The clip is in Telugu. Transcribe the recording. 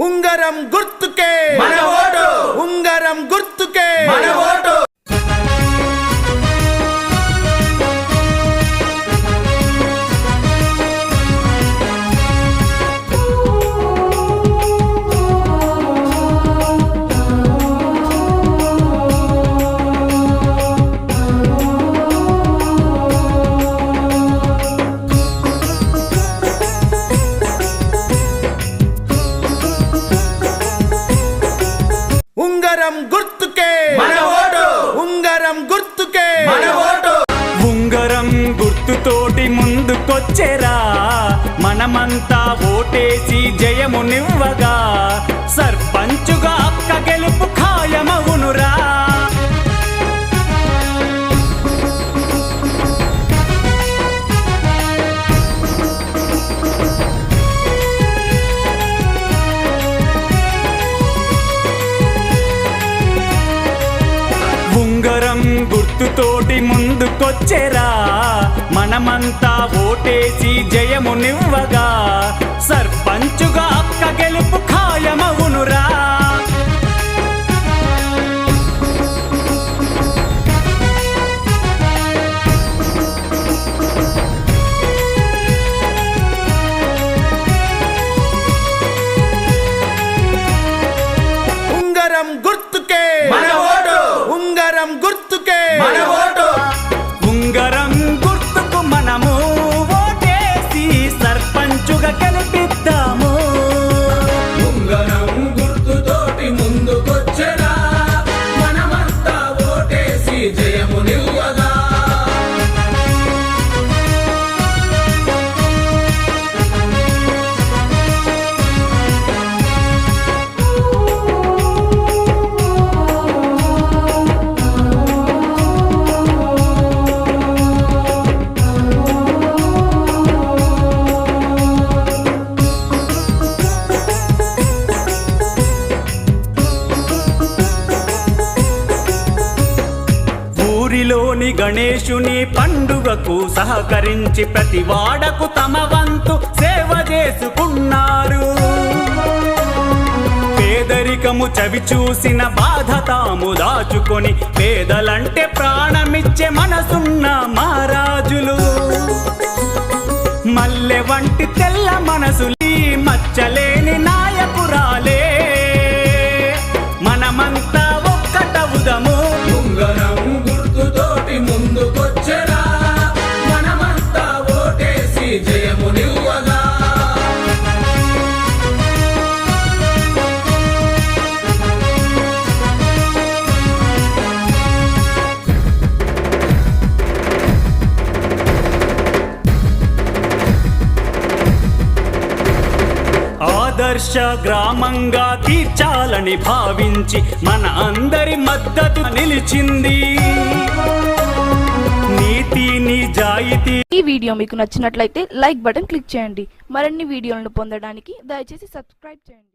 ఉంగరం గుర్తుకే. మన ఓటు. ఉంగరం గుర్తుకే. మన ఓటు. ఉంగరం గుర్తుకే. మన ఓటు. ఉంగరం గుర్తుకే. మన ఓటు. ఉంగరం గుర్తుతోటి ముందుకొచ్చెరా. మనమంతా ఓటేసి జయమునివ్వగా. గుర్తుతోటి ముందుకొచ్చెరా. మనమంతా ఓటేసి జయమునివ్వగా. ఊరిలోని గణేశుని పండుగకు సహకరించి ప్రతి వాడకు తమ వంతు సేవ చేసుకున్నారు. పేదరికము చవి చూసిన బాధ తాము దాచుకొని పేదలంటే ప్రాణమిచ్చే మనసున్న మహారాజులు. మల్లె వంటి తెల్ల మనసు ఆదర్శ గ్రామంగా తీర్చాలని భావించి మన అందరి మద్దతు నిలిచింది. నీతి నిజాయితీ. ఈ వీడియో మీకు నచ్చినట్లయితే లైక్ బటన్ క్లిక్ చేయండి. మరిన్ని వీడియోలను పొందడానికి దయచేసి సబ్స్క్రైబ్ చేయండి.